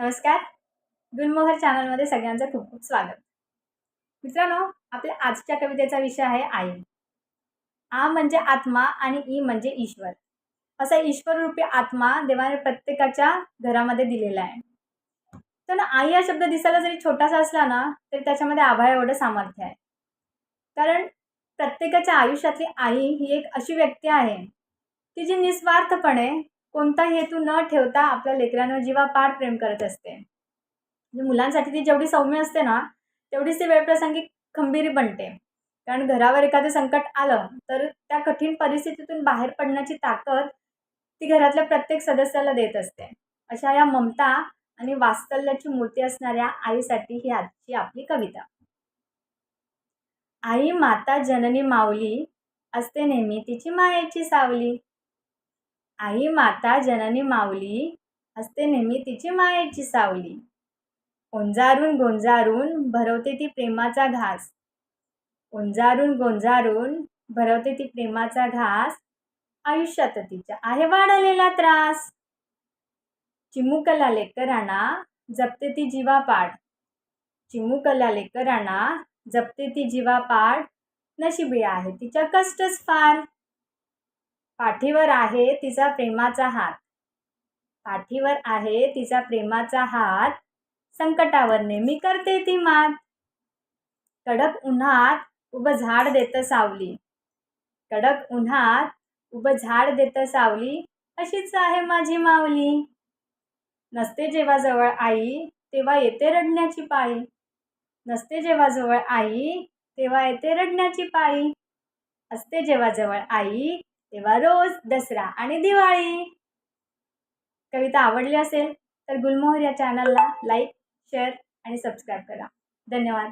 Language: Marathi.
नमस्कार. गुलमोहर चॅनलमध्ये सगळ्यांचं खूप खूप स्वागत. मित्रांनो आपल्या आजच्या कवितेचा विषय आहे आई. आ म्हणजे आत्मा आणि ई म्हणजे ईश्वर. असा ईश्वररूपी आत्मा देवाने प्रत्येकाच्या घरामध्ये दिलेला आहे. तर ना आई हा शब्द दिसायला जरी छोटासा असला ना तरी त्याच्यामध्ये आभाळ एवढं सामर्थ्य आहे. कारण प्रत्येकाच्या आयुष्यातली आई ही एक अशी व्यक्ती आहे की जी निस्वार्थपणे कोणता हेतू न ठेवता आपल्या लेकरांवर जीवापाड प्रेम करत असते. म्हणजे मुलांसाठी ती जेवढी सौम्य असते ना तेवढीच ती वेळप्रसंगी खंबीर बनते. कारण घरावर एखादं संकट आलं तर त्या कठीण परिस्थितीतून बाहेर पडण्याची ताकद ती घरातल्या प्रत्येक सदस्याला देत असते. अशा या ममता आणि वास्तल्याची मूर्ती असणाऱ्या आईसाठी ही आजची आपली कविता. आई माता जननी माऊली असते नेहमी तिची मायेची सावली. आई माता जननी माऊली असते नेहमी तिची मायेची सावली. ओंजारून गोंजारून भरवते ती प्रेमाचा घास. ओंजारून गोंजारून भरवते ती प्रेमाचा घास. आयुष्यात तिच्या आहे वाढलेला त्रास. चिमुकला लेकरांना जपते ती जीवापाड. चिमुकला लेकरांना जपते ती जीवापाड. नशिबी आहे तिच्या कष्टच फार. पाठीवर आहे तिचा प्रेमाचा हात. पाठीवर आहे तिचा प्रेमाचा हात. संकटावर नेहमी करते ती मात. कडक उन्हात उभं झाड देतं सावली. कडक उन्हात उभं झाड देतं सावली. अशीच आहे माझी मावली. नसते जेव्हा जवळ आई तेव्हा येते रडण्याची पाळी. नसते जेव्हा जवळ आई तेव्हा येते रडण्याची पाळी. असते जेव्हा जवळ आई तेव्हा रोज दसरा आणि दिवाळी. कविता आवडली असेल तर गुलमोहर या चॅनलला लाईक शेअर आणि सबस्क्राईब करा. धन्यवाद.